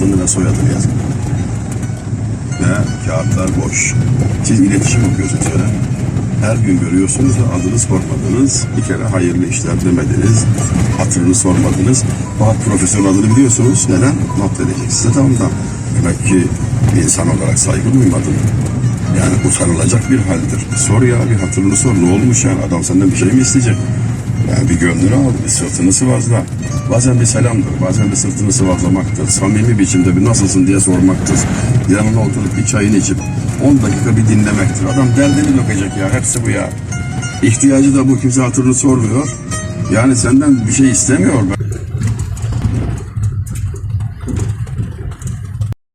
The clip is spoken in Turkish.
adını ve soyadını yazın. Ve kağıtlar boş. Siz iletişim okuyorsunuz öyle. Her gün görüyorsunuz ve adını sormadınız. Bir kere hayırlı işler demediniz. Hatırını sormadınız. Fakat profesörün adını biliyorsunuz. Neden? Not edecek size tamam da. Demek ki insan olarak saygı duymadın. Yani utanılacak bir haldir. Sor ya bir hatırını sor. Ne olmuş yani? Adam senden bir şey mi isteyecek? Yani bir gönlünü al, bir sırtını sıvazla. Bazen bir selamdır, bazen bir sırtını sıvazlamaktır. Samimi biçimde bir nasılsın diye sormaktır. Yanına oturup bir çayını içip 10 dakika bir dinlemektir. Adam derdini dökecek ya, hepsi bu ya. İhtiyacı da bu, kimse hatırını sormuyor. Yani senden bir şey istemiyor.